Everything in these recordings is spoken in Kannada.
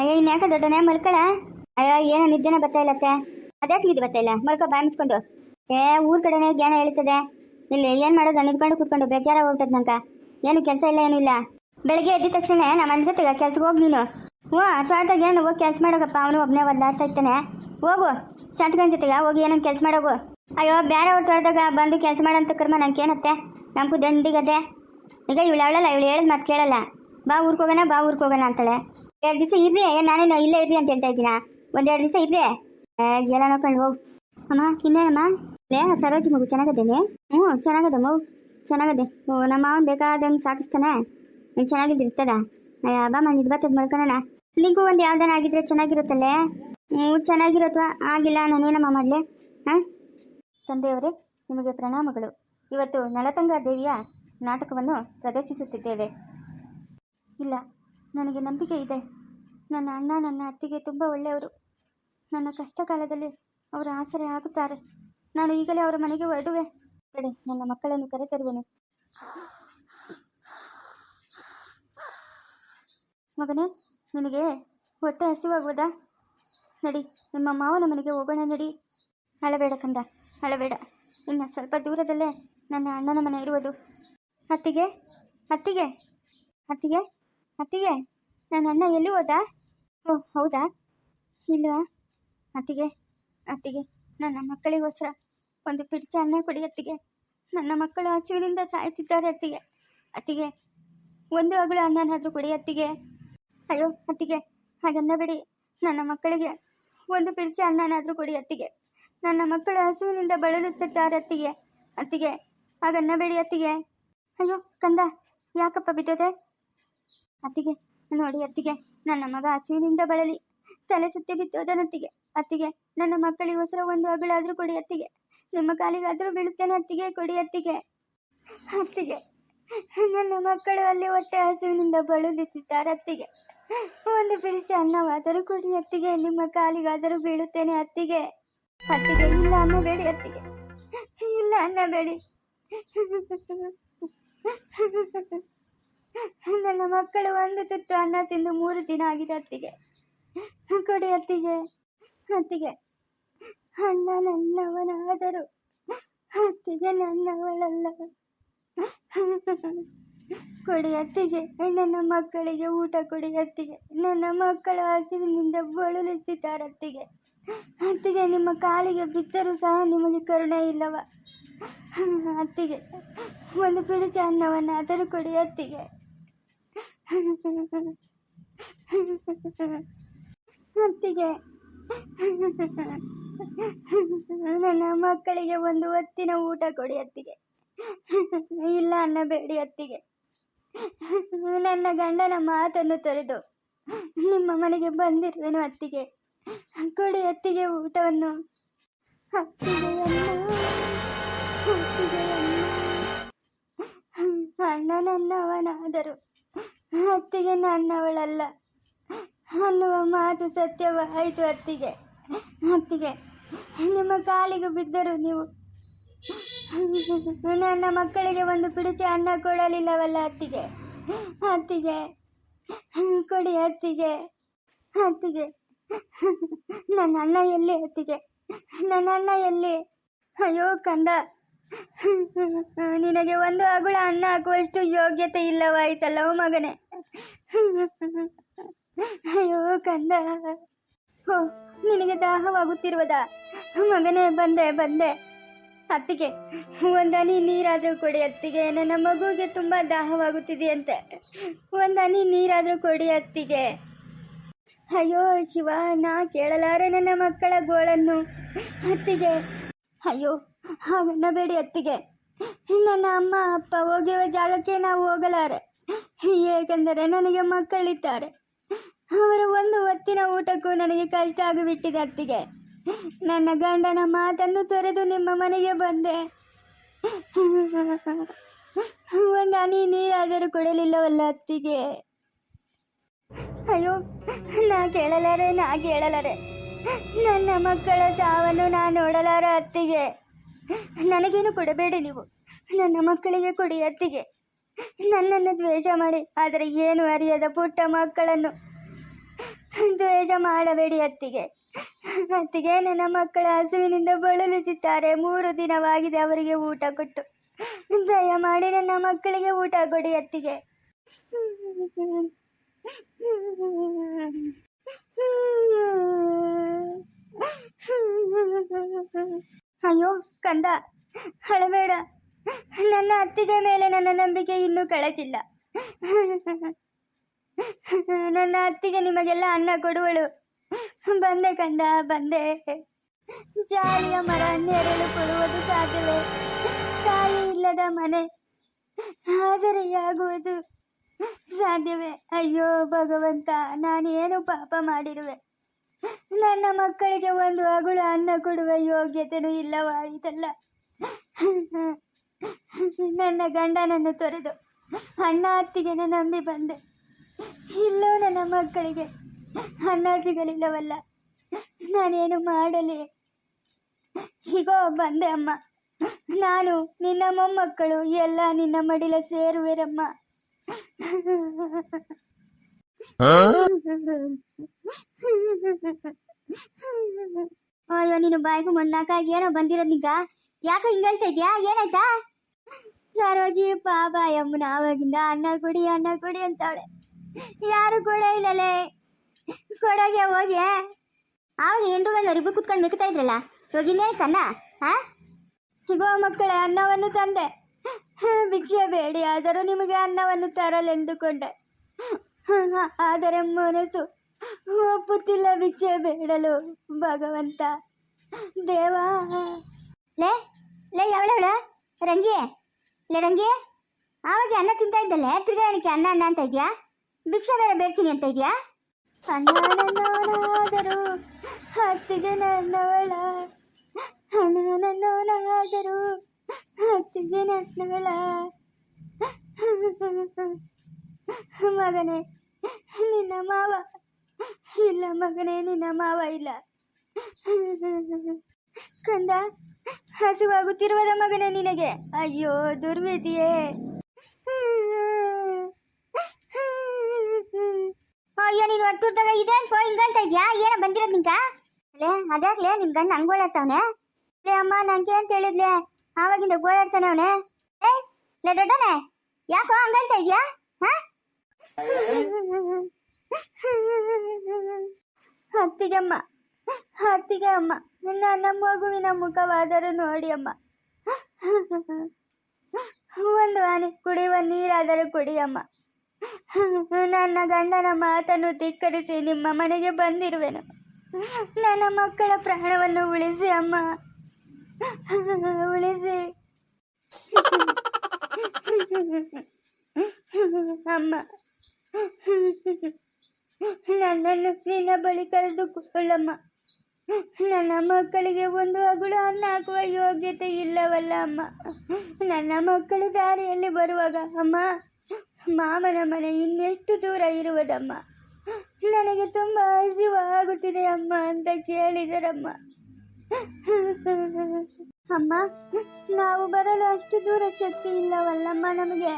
ಅಯ್ಯ ಇನ್ಯಾಕ ದೊಡ್ಡನೆ? ಮಲ್ಕಳ. ಅಯ್ಯೋ, ಏನೋ ನಿದ್ದೆನ ಬರ್ತಾ ಇಲ್ಲತ್ತೆ ಅದ್ಯಾಕೆ ನಿದ್ದೆ ಬರ್ತಾ ಇಲ್ಲ? ಮಲ್ಕೊ, ಬಾಯ್ ಮುಚ್ಕೊಂಡು. ಏ, ಊರ್ ಕಡೆನೇ ಜ್ಞಾನ ಹೇಳ್ತದೆ. ಇಲ್ಲಿ ಏನ್ ಮಾಡೋದು? ನಿಂತ್ಕೊಂಡು ಕೂತ್ಕೊಂಡು ಬೇಜಾರ ಹೋಗ್ತದ ನಂಕ ಏನು ಕೆಲಸ ಇಲ್ಲ, ಏನು ಇಲ್ಲ. ಬೆಳಗ್ಗೆ ಎದ್ದ ತಕ್ಷಣ ನಮ್ಮ ಅಣ್ಣ ಜೊತೆಗೆ ಕೆಲ್ಸಕ್ಕೆ ಹೋಗಿ ನೀನು. ಹ್ಞೂ, ತೋಟದಾಗ ಏನು ಹೋಗಿ? ಕೆಲಸ ಮಾಡೋಗಪ್ಪ, ಅವನು ಒಬ್ಬನೇ ಒದ್ದಾಡ್ತಾ ಇರ್ತಾನೆ. ಹೋಗು ಶಾಂತಗನ್ ಜೊತೆಗೆ, ಹೋಗಿ ಏನೋ ಕೆಲಸ ಮಾಡೋಗು. ಅಯ್ಯೋ ಬೇರೆ ಅವ್ರ ತೋಟದಾಗ ಬಂದು ಕೆಲಸ ಮಾಡೋಂಥ ಕರ್ಮ ನಂಗೆ ಏನತ್ತೆ ನಮಗೂ ದಂಡಿಗದೆ. ಈಗ ಇವಳು ಅವಳಲ್ಲ, ಇವಳು ಹೇಳಿದ್ ಮಾತು ಕೇಳಲ್ಲ. ಬಾ ಊರ್ಕೋಗೋಣ ಬಾ ಊರ್ಕೋಗೋಣ ಅಂತಾಳೆ. ಎರಡು ದಿವಸ ಇರ್ರಿ ನಾನೇನು ಇಲ್ಲೇ ಇರ್ರಿ ಅಂತ ಹೇಳ್ತಾ ಇದ್ದೀನ? ಒಂದೆರಡು ದಿವಸ ಇರ್ರಿ ಎಲ್ಲ ನೋಡ್ಕೊಂಡು ಹೋಗು. ಅಮ್ಮ, ಇನ್ನೇನಮ್ಮ? ಲೇ, ಸರೋಜಿ ಮಗು ಚೆನ್ನಾಗದೇನೆ ಹ್ಞೂ, ಚೆನ್ನಾಗದ ಮಗು, ಚೆನ್ನಾಗದೆ. ನಮ್ಮ ಮಾವನ್ ಬೇಕಾದಂಗೆ ಸಾಕಿಸ್ತಾನೆ. ನೀನು ಚೆನ್ನಾಗಿದ್ದಿರ್ತದ ಅಯ್ಯ, ಬಾ ಇದು ಬರ್ತದ ನಿಂಗೂ ಒಂದು ಯಾವ್ದಾನ ಆಗಿದ್ರೆ ಚೆನ್ನಾಗಿರುತ್ತಲ್ಲೇ ಹ್ಞೂ, ಚೆನ್ನಾಗಿರತ್ವ? ಆಗಿಲ್ಲ ನಾನೇನಮ್ಮ ಮಾಡಲಿ? ಹಾಂ? ತಂದೆಯವರೇ, ನಿಮಗೆ ಪ್ರಣಾಮಗಳು. ಇವತ್ತು ನಳತಂಗ ದೇವಿಯ ನಾಟಕವನ್ನು ಪ್ರದರ್ಶಿಸುತ್ತಿದ್ದೇವೆ. ಇಲ್ಲ ನನಗೆ ನಂಬಿಕೆ ಇದೆ. ನನ್ನ ಅಣ್ಣ ನನ್ನ ಅತ್ತಿಗೆ ತುಂಬ ಒಳ್ಳೆಯವರು. ನನ್ನ ಕಷ್ಟ ಕಾಲದಲ್ಲಿ ಅವರ ಆಸರೆ ಆಗುತ್ತಾರೆ. ನಾನು ಈಗಲೇ ಅವರ ಮನೆಗೆ ಹೊರಡುವೆ. ಕಡೆ, ನನ್ನ ಮಕ್ಕಳನ್ನು ಕರೆತರುವೆನು. ಮಗನೇ, ನಿನಗೆ ಹೊಟ್ಟೆ ಹಸಿವಾಗುವುದಾ? ನಡಿ, ನಿಮ್ಮ ಮಾವನ ಮನೆಗೆ ಹೋಗೋಣ, ನಡಿ. ಅಳಬೇಡ ಕಂದ, ಅಳಬೇಡ. ಇನ್ನು ಸ್ವಲ್ಪ ದೂರದಲ್ಲೇ ನನ್ನ ಅಣ್ಣನ ಮನೆ ಇರುವುದು. ಅತ್ತಿಗೆ ಅತ್ತಿಗೆ ಅತ್ತಿಗೆ. ಅತ್ತಿಗೆ ನನ್ನ ಅಣ್ಣ ಎಲ್ಲಿ ಹೋದ? ಓ, ಹೌದಾ? ಇಲ್ವಾ? ಅತ್ತಿಗೆ ಅತ್ತಿಗೆ, ನನ್ನ ಮಕ್ಕಳಿಗೋಸ್ಕರ ಒಂದು ಪಿಡ್ಚ ಅನ್ನ ಕೊಡಿ ಅತ್ತಿಗೆ. ನನ್ನ ಮಕ್ಕಳು ಹಸಿವಿನಿಂದ ಸಾಯುತ್ತಿದ್ದಾರೆ ಅತ್ತಿಗೆ. ಅತ್ತಿಗೆ, ಒಂದು ಅಗಳು ಅನ್ನನಾದರೂ ಕೊಡಿ ಅತ್ತಿಗೆ. ಅಯ್ಯೋ, ಅತ್ತಿಗೆ, ಹಾಗನ್ನ ಬಿಡಿ. ನನ್ನ ಮಕ್ಕಳಿಗೆ ಒಂದು ಪಿಡ್ಚ ಅನ್ನನಾದರೂ ಕೊಡಿ ಅತ್ತಿಗೆ. ನನ್ನ ಮಕ್ಕಳು ಹಸುವಿನಿಂದ ಬಳಲುತ್ತಿದ್ದಾರೆ ಅತ್ತಿಗೆ. ಅತ್ತಿಗೆ, ಹಾಗನ್ನ ಬಿಡಿ ಅತ್ತಿಗೆ. ಅಯ್ಯೋ, ಕಂದ, ಯಾಕಪ್ಪ ಬಿದ್ದದೆ? ಅತ್ತಿಗೆ, ನೋಡಿ ಅತ್ತಿಗೆ, ನನ್ನ ಮಗ ಹಸುವಿನಿಂದ ಬಳಲಿ. ತಲೆ ಸುತ್ತಿ ಬಿತ್ತೋದನತ್ತಿಗೆ ಅತ್ತಿಗೆ, ನನ್ನ ಮಕ್ಕಳಿಗೋಸ್ಕರ ಒಂದು ಅಗಳಾದರೂ ಕೊಡಿ ಅತ್ತಿಗೆ. ನಿಮ್ಮ ಕಾಲಿಗಾದರೂ ಬೀಳುತ್ತೇನೆ ಅತ್ತಿಗೆ, ಕೊಡಿ ಅತ್ತಿಗೆ. ಅತ್ತಿಗೆ, ನನ್ನ ಮಕ್ಕಳು ಅಲ್ಲಿ ಹೊಟ್ಟೆ ಹಸಿವಿನಿಂದ ಬಳಲುತ್ತಿದ್ದಾರೆ ಅತ್ತಿಗೆ. ಒಂದು ಬಿಡಿಸಿ ಅನ್ನವಾದರೂ ಕೊಡಿ ಅತ್ತಿಗೆ, ನಿಮ್ಮ ಕಾಲಿಗಾದರೂ ಬೀಳುತ್ತೇನೆ ಅತ್ತಿಗೆ. ಅತ್ತಿಗೆ, ಇಲ್ಲ ಅನ್ನಬೇಡಿ ಅತ್ತಿಗೆ. ಇಲ್ಲ ಅನ್ನಬೇಡಿ. ನನ್ನ ಮಕ್ಕಳು ಒಂದು ತುತ್ತು ಅನ್ನ ತಿಂದು ಮೂರು ದಿನ ಆಗಿದೆ ಅತ್ತಿಗೆ. ಕೊಡಿ ಅತ್ತಿಗೆ ಅತ್ತಿಗೆ. ಅಣ್ಣ ನನ್ನವನಾದರು. ಅತ್ತಿಗೆ ನನ್ನವಳಲ್ಲ. ಕೊಡಿ ಅತ್ತಿಗೆ, ನನ್ನ ಮಕ್ಕಳಿಗೆ ಊಟ ಕೊಡಿ ಅತ್ತಿಗೆ. ನನ್ನ ಮಕ್ಕಳು ಹಸಿವಿನಿಂದ ಬಳಲುತ್ತಿದ್ದಾರೆ ಅತ್ತಿಗೆ. ಅತ್ತಿಗೆ, ನಿಮ್ಮ ಕಾಲಿಗೆ ಬಿದ್ದರೂ ಸಹ ನಿಮಗೆ ಕರುಣೆ ಇಲ್ಲವ? ಅತ್ತಿಗೆ, ಒಂದು ಪಿಡಿಚ ಅನ್ನವನ್ನು ಕೊಡಿ ಅತ್ತಿಗೆ. ಅತ್ತಿಗೆ ನನ್ನ ಮಕ್ಕಳಿಗೆ ಒಂದು ಹೊತ್ತಿನ ಊಟ ಕೊಡಿ ಅತ್ತಿಗೆ. ಇಲ್ಲ ಅನ್ನಬೇಡಿ ಅತ್ತಿಗೆ. ನನ್ನ ಗಂಡನ ಮಾತನ್ನು ತೊರೆದು ನಿಮ್ಮ ಮನೆಗೆ ಬಂದಿರುವೆನು ಅತ್ತಿಗೆ. ಕೊಡಿ ಅತ್ತಿಗೆ ಊಟವನ್ನು. ಅಣ್ಣ ನನ್ನವನಾದರು ಅತ್ತಿಗೆ ನನ್ನವಳಲ್ಲ. ಅನ್ನುವ ಮಾತು ಸತ್ಯವಾಯಿತು ಅತ್ತಿಗೆ ಅತ್ತಿಗೆ ನಿಮ್ಮ ಕಾಲಿಗೆ ಬಿದ್ದರು ನೀವು? ನನ್ನ ಮಕ್ಕಳಿಗೆ ಒಂದು ಪಿಡಿಚಿ ಅನ್ನ ಕೊಡಲಿಲ್ಲವಲ್ಲ ಅತ್ತಿಗೆ ಅತ್ತಿಗೆ ಕೊಡಿ ಅತ್ತಿಗೆ ಅತ್ತಿಗೆ ನನ್ನ ಅಣ್ಣ ಎಲ್ಲಿ ಅತ್ತಿಗೆ ನನ್ನ ಅಣ್ಣ ಎಲ್ಲಿ? ಅಯ್ಯೋ ಕಂದ. ನಿನಗೆ ಒಂದು ಅಗುಳ ಅನ್ನ ಹಾಕುವಷ್ಟು ಯೋಗ್ಯತೆ ಇಲ್ಲವಾಯ್ತಲ್ಲವ ಮಗನೇ. ಅಯ್ಯೋ ಕಂದ. ಹೋ, ನಿನಗೆ ದಾಹವಾಗುತ್ತಿರುವುದ? ಮಗನೇ, ಬಂದೆ ಬಂದೆ. ಅತ್ತಿಗೆ ಒಂದನಿ ನೀರಾದರೂ ಕೊಡಿ ಅತ್ತಿಗೆ. ನನ್ನ ಮಗುಗೆ ತುಂಬ ದಾಹವಾಗುತ್ತಿದೆಯಂತೆ. ಒಂದನಿ ನೀರಾದರೂ ಕೊಡಿ ಅತ್ತಿಗೆ. ಅಯ್ಯೋ ಶಿವ, ನಾ ಕೇಳಲಾರೆ ನನ್ನ ಮಕ್ಕಳ ಗೋಳನ್ನು. ಅತ್ತಿಗೆ, ಅಯ್ಯೋ ಹಾಗನ್ನಬೇಡಿ ಅತ್ತಿಗೆ. ನನ್ನ ಅಮ್ಮ ಅಪ್ಪ ಹೋಗಿರುವ ಜಾಗಕ್ಕೆ ನಾವು ಹೋಗಲಾರೆ. ಏಕೆಂದರೆ ನನಗೆ ಮಕ್ಕಳಿದ್ದಾರೆ. ಅವರ ಒಂದು ಹೊತ್ತಿನ ಊಟಕ್ಕೂ ನನಗೆ ಕಷ್ಟ ಆಗಿಬಿಟ್ಟಿದೆ ಅತ್ತಿಗೆ. ನನ್ನ ಗಂಡನ ಮಾತನ್ನು ತೊರೆದು ನಿಮ್ಮ ಮನೆಗೆ ಬಂದೆ. ಒಂದು ಹನಿ ನೀರಾದರೂ ಕೊಡಲಿಲ್ಲವಲ್ಲ ಅತ್ತಿಗೆ. ಅಯ್ಯೋ, ನಾ ಕೇಳಲಾರೆ ನಾ ಕೇಳಲಾರೆ. ನನ್ನ ಮಕ್ಕಳ ಸಾವನ್ನು ನಾ ನೋಡಲಾರ ಅತ್ತಿಗೆ. ನನಗೇನು ಕೊಡಬೇಡಿ ನೀವು. ನನ್ನ ಮಕ್ಕಳಿಗೆ ಕೊಡಿ ಅತ್ತಿಗೆ. ನನ್ನನ್ನು ದ್ವೇಷ ಮಾಡಿ, ಆದರೆ ಏನು ಅರಿಯದ ಪುಟ್ಟ ಮಕ್ಕಳನ್ನು ದ್ವೇಷ ಮಾಡಬೇಡಿ ಅತ್ತಿಗೆ. ಅತ್ತಿಗೆ ನನ್ನ ಮಕ್ಕಳ ಹಸುವಿನಿಂದ ಬಳಲುತ್ತಿದ್ದಾರೆ. ಮೂರು ದಿನವಾಗಿದೆ ಅವರಿಗೆ ಊಟ ಕೊಟ್ಟು. ದಯಮಾಡಿ ನನ್ನ ಮಕ್ಕಳಿಗೆ ಊಟ ಕೊಡಿ ಅತ್ತಿಗೆ. ಅಯ್ಯೋ ಕಂದ, ಅಳಬೇಡ. ನನ್ನ ಅತ್ತಿಗೆ ಮೇಲೆ ನನ್ನ ನಂಬಿಕೆ ಇನ್ನೂ ಕಳಚಿಲ್ಲ. ನನ್ನ ಅತ್ತಿಗೆ ನಿಮಗೆಲ್ಲ ಅನ್ನ ಕೊಡುವಳು. ಬಂದೆ ಕಂದ, ಬಂದೆ. ಜಾಲಿಯ ಮರ ನೆರಳು ಕೊಡುವುದು ಸಾಧ್ಯವೇ? ತಾಯಿ ಇಲ್ಲದ ಮನೆ ಹಾಜರಿಯಾಗುವುದು ಸಾಧ್ಯವೇ? ಅಯ್ಯೋ ಭಗವಂತ, ನಾನೇನು ಪಾಪ ಮಾಡಿರುವೆ? ನನ್ನ ಮಕ್ಕಳಿಗೆ ಒಂದು ಅಗುಳ ಅನ್ನ ಕೊಡುವ ಯೋಗ್ಯತೆನೂ ಇಲ್ಲವಾಯಿತಲ್ಲ ನನ್ನ ಗಂಡನನ್ನು ತೊರೆದು ಅಣ್ಣ ಅತ್ತಿಗೆನ ನಂಬಿ ಬಂದೆ. ಇಲ್ಲೋ ನನ್ನ ಮಕ್ಕಳಿಗೆ ಅನ್ನ ಸಿಗಲಿಲ್ಲವಲ್ಲ? ನಾನೇನು ಮಾಡಲಿ? ಹೀಗೋ ಬಂದೆ ಅಮ್ಮ. ನಾನು ನಿನ್ನ ಮೊಮ್ಮಕ್ಕಳು, ಎಲ್ಲ ನಿನ್ನ ಮಡಿಲ ಸೇರುವೆರಮ್ಮ. ಅಯ್ಯೋ, ನೀನು ಬಾಯಿಗೂ ಮಣ್ಣಾಕ ಏನೋ ಬಂದಿರೋ ನಿಂಗ? ಯಾಕೋ ಇದ್ಯಾ? ಏನಾಯ್ತಾ? ಸರೋಜಿ ಪಾಪ, ಯಮ್ಮನ ಆವಾಗಿಂದ ಅನ್ನ ಕೊಡಿ ಅನ್ನ ಕೊಡಿ ಅಂತಾಳೆ. ಯಾರು ಕೂಡ ಇಲ್ಲಲೇ? ಕೊಡೋಗೆ ಹೋಗಿ ಆವಾಗ ಇಬ್ರು ಕುತ್ಕೊಂಡು ಮೆಕ್ತಾ ಇದ್ರಲ್ಲ? ಹೋಗಿಂದೇನೆ ಕನ್ನ ಹಾ? ಹೀಗೋ ಮಕ್ಕಳೇ, ಅನ್ನವನ್ನು ತಂದೆ. ಭಿಕ್ಷೆ ಬೇಡಿ, ಆದರೂ ನಿಮಗೆ ಅನ್ನವನ್ನು ತರಲೆಂದುಕೊಂಡೆ. ಆದರೆ ಮನಸ್ಸು ಒಪ್ಪುತ್ತಿಲ್ಲ ಭಿಕ್ಷೆ ಬೇಡಲು ಭಗವಂತ. ದೇವಾ. ಲೇ ಲೇ ಯಾವಳವಳ ರಂಗಿ. ಲೇ ರಂಗಿ. ಆವಾಗ ಅನ್ನ ತಿಂತಾ ಇದ್ದಲ್ಲೇ? ತಿರ್ಗಾ ಏನಕ್ಕೆ ಅನ್ನ ಅನ್ನ ಅಂತ ಇದೆಯಾ? ಭಿಕ್ಷೆ ಬೇರೆ ಬೇಡ್ತೀನಿ ಅಂತ ಇದೆಯಾ? ಅನ್ನ ನನ್ನವನಾದರೂ ಹತ್ತಿಗೆ ನನ್ನವಳ ಹಣ ನನ್ನವನಾದರೂ ಹತ್ತಿಗೆ ನನ್ನವಳ ಮಗನೇ ನಿನ್ನ ಮಾವ. ಇಲ್ಲ ಮಗನೇ, ನಿನ್ನ ಮಾವ ಇಲ್ಲ. ಕಂದ, ಹಸುವಾಗುತ್ತಿರುವದ ಮಗನೇ ನಿನಗೆ. ಅಯ್ಯೋ, ದುರ್ವಿಧಿಯೇ. ಅಯ್ಯೋ, ನೀನು ಒಟ್ಟುರ್ದಾಗ ಇದೆ ಅನ್ಕೋ. ಹಿಂಗಳ್ತಾ ಇದ್ಯಾ? ಏನ ಬಂದಿರೋದ್ ನಿಂಕ ಲೇ, ಅದಾಗ್ಲೇ ನಿನ್ ಗಂಡ ಹಂಗ್ ಓಡಾಡ್ತಾವನೆ? ಲೇ, ಅಮ್ಮ, ನಂಗೆ ಅಂತ ಹೇಳಿದ್ಲೆ ಆವಾಗಿಂದ ಗೋಳಾಡ್ತಾನೆ ಅವನೇ. ಏ, ಲೇ ದೊಡ್ಡನೆ ಯಾಕೋ ಹಂಗಳ್ತಾ ಇದ್ಯಾ? ಹಾ? ಅತ್ತಿಗೆಮ್ಮ ಹತ್ತಿಗೆ ಅಮ್ಮ ನನ್ನ ಮಗುವಿನ ಮುಖವಾದರೂ ನೋಡಿ ಅಮ್ಮ. ಒಂದು ಆನೆ ಕುಡಿಯುವ ನೀರಾದರೂ ಕುಡಿ ಅಮ್ಮ. ನನ್ನ ಗಂಡನ ಮಾತನ್ನು ಧಿಕ್ಕರಿಸಿ ನಿಮ್ಮ ಮನೆಗೆ ಬಂದಿರುವೆನು. ನನ್ನ ಮಕ್ಕಳ ಪ್ರಾಣವನ್ನು ಉಳಿಸಿ ಅಮ್ಮ. ಉಳಿಸಿ. ಅಮ್ಮ. ನನ್ನನ್ನು ನಿನ್ನ ಬಳಿ ಕರೆದುಕೊಳ್ಳಮ್ಮ. ನನ್ನ ಮಕ್ಕಳಿಗೆ ಒಂದು ಅಗುಳು ಅನ್ನ ಹಾಕುವ ಯೋಗ್ಯತೆ ಇಲ್ಲವಲ್ಲ ಅಮ್ಮ. ನನ್ನ ಮಕ್ಕಳು ದಾರಿಯಲ್ಲಿ ಬರುವಾಗ, ಅಮ್ಮ ಮಾಮನ ಮನೆ ಇನ್ನೆಷ್ಟು ದೂರ ಇರುವುದಮ್ಮ? ನನಗೆ ತುಂಬ ಹಸಿವಾಗುತ್ತಿದೆ ಅಮ್ಮ ಅಂತ ಕೇಳಿದರಮ್ಮ. ಅಮ್ಮ, ನಾವು ಬರಲು ಅಷ್ಟು ದೂರ ಶಕ್ತಿ ಇಲ್ಲವಲ್ಲಮ್ಮ ನಮಗೆ.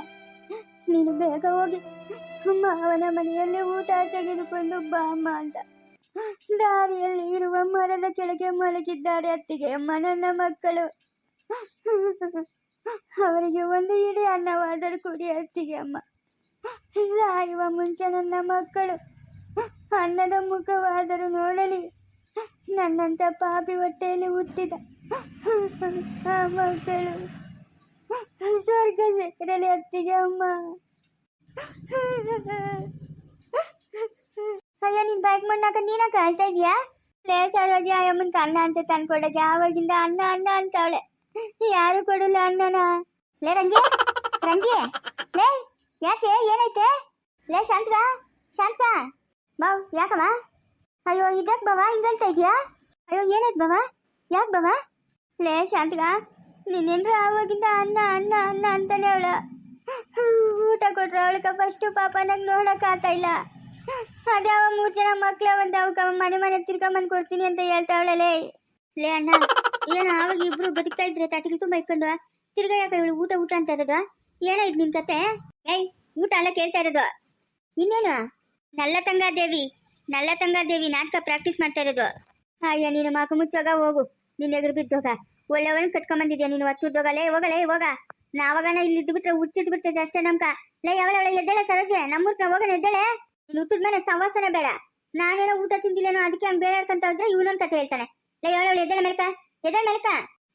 ನೀನು ಬೇಗ ಹೋಗಿ ಅಮ್ಮ ಅವನ ಮನೆಯಲ್ಲಿ ಊಟ ತೆಗೆದುಕೊಂಡು ಬಾ ಅಮ್ಮ ಅಂತ. ದಾರಿಯಲ್ಲಿ ಇರುವ ಮರದ ಕೆಳಗೆ ಮಲಗಿದ್ದಾರೆ ಅತ್ತಿಗೆ ಅಮ್ಮ, ನನ್ನ ಮಕ್ಕಳು. ಅವರಿಗೆ ಒಂದು ಇಡೀ ಅನ್ನವಾದರೂ ಕೊಡಿ ಅತ್ತಿಗೆ ಅಮ್ಮ. ಸಾಯುವ ಮುಂಚೆ ನನ್ನ ಮಕ್ಕಳು, ಅನ್ನದ ಮುಖವಾದರೂ ನೋಡಲಿ. ನನ್ನಂತ ಪಾಪಿ ಹೊಟ್ಟೆಯಲ್ಲಿ ಹುಟ್ಟಿದ ಆ ಮಕ್ಕಳು. ಸ್ವರ್ಗ ಸೇರಲಿ ಅತ್ತಿಗೆ ಅಮ್ಮ. ಅಯ್ಯ, ನಿನ್ ಬ್ಯಾಗ್ ಮಣ್ಣಾಕ ನೀನ ಕಾಯ್ತಾ ಇದೀಯಾ? ಲೇ, ಸರೋಜಿ, ಅಯ್ಯಮ್ಮನ್ ಅನ್ನ ಅಂತ ತಂದ್ಕೊಡೋದು ಆವಾಗಿಂದ ಅನ್ನ ಅನ್ನ ಅಂತವಳೆ ಯಾರು ಕೊಡಲ್ಲ ಅನ್ನನ ಲೇ, ರಂಗಿ ರಂಗಿ. ಲೇ, ಯಾಕೆ ಏನೈತೆ ಲೇ ಶಾಂತ್ಗ ಶಾಂತ ಬಾವ್ ಯಾಕವ ಅಯ್ಯೋ, ಇದಕ್ ಬಾವ ಹಿಂಗಲ್ತಾ ಇದೀಯಾ? ಅಯ್ಯೋ, ಏನಾಯ್ತು ಬಾವ? ಯಾಕೆ ಬಾವ? ಲೇ ಶಾಂತ್ಗ ನೀನೇನ್ರ ಆವಾಗಿಂದ ಅನ್ನ ಅನ್ನ ಅನ್ನ ಅಂತಾನೆ ಅವಳ. ಊಟ ಕೊಟ್ರೆ ಅವಳಕ್ಕೆ ಫಸ್ಟು ಪಾಪ ನಂಗೆ ನೋಡಕ್ ಆಗ್ತಾ ಇಲ್ಲ. ಅವ ಮೂರ್ ಜನ ಮಕ್ಳ ಒಂದ್ ಅವಕ ಮನೆ ಮನೆ ತಿರ್ಕೊಂಬಂದ್ ಕೊಡ್ತೀನಿ ಅಂತ ಹೇಳ್ತಾವಳೆ ಲೇ ಅಣ್ಣ, ಏನ ಅವಾಗ ಇಬ್ರು ಬದುಕ್ತಾ ಇದ್ರೆ ತಾಟಿಗೆ ತುಂಬ ಇಟ್ಕೊಂಡು ತಿರ್ಗಾ ಯಾಕೆ ಇವಳು ಊಟ ಊಟ ಅಂತ ಇರೋದು? ಏನಾಯ್ತು ನಿನ್ ಕತೆ? ಏಯ್, ಊಟ ಎಲ್ಲ ಕೇಳ್ತಾ ಇರೋದು. ಇನ್ನೇನು? ನಲ್ಲ ತಂಗ ದೇವಿ ನಲ್ಲ ತಂಗಾದೇವಿ ನಾಟಕ ಪ್ರಾಕ್ಟೀಸ್ ಮಾಡ್ತಾ ಇರೋದು. ಅಯ್ಯ, ನೀನು ಮಾಕು ಮುಚ್ಚೋಗ ಹೋಗು. ನಿನ್ನ ಎದುರು ಬಿದ್ದೋಗ. ಕಟ್ಕೊಂಡ್ ಕಟ್ಕೊಂಬಂದಿದ್ಯಾ ನೀನು? ಒತ್ತುದ್ದೋಗಲೇ ಹೋಗಲೇ, ಹೋಗ. ನಾವಾಗನ ಇಲ್ಲಿ ಇದ್ಬಿಟ್ರೆ ಬಿಟ್ರೆ ಹುಚ್ಚಿಟ್ಟು ಬಿಡ್ತೈತೆ ಅಷ್ಟೇ ನಮ್ಕ. ಲೈ ಅವಳ ಅವಳ ಎದ್ದೇಳೆ ಸರೋಜೆ ನಮ್ಮೂರ್ಕ ಹೋಗೋಣ ಎದ್ದೇಳೆ? ಹುಟ್ಟಿದ ಮೇಲೆ ಸಂವಾಸನೆ ಬೇಡ. ನಾನೇನೋ ಊಟ ತಿಂದಿಲ್ಲೇನೋ ಅದಕ್ಕೆ ಹಂಗೆ ಬೇರೆ ಹೇಳ್ಕೊಂತ ಹೋದ್ರೆ ಇವನೊಂದು ಕತೆ ಹೇಳ್ತಾನೆ. ಲೈ ಅವಳ ಅವಳ ಎದ್ದೇಳೆ ಮೇಲ್ಕ ಎದ್ದೇಳೆ ಮೇಲ್ಕ.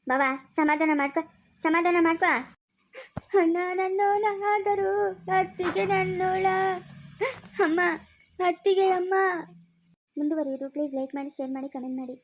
ಬಾಬಾ ಸಮಾಧಾನ ಮಾಡ್ಕೋ ಸಮಾಧಾನ ಮಾಡ್ಕೋ. ಅಣ್ಣ ನನ್ನೋನಾದರೂ ಅತ್ತಿಗೆ ನನ್ನೋಳ. ಅಮ್ಮ, ಅತ್ತಿಗೆ ಅಮ್ಮ. ಮುಂದುವರಿಯೋದು. ಪ್ಲೀಸ್ ಲೈಕ್ ಮಾಡಿ ಶೇರ್ ಮಾಡಿ ಕಮೆಂಟ್ ಮಾಡಿ.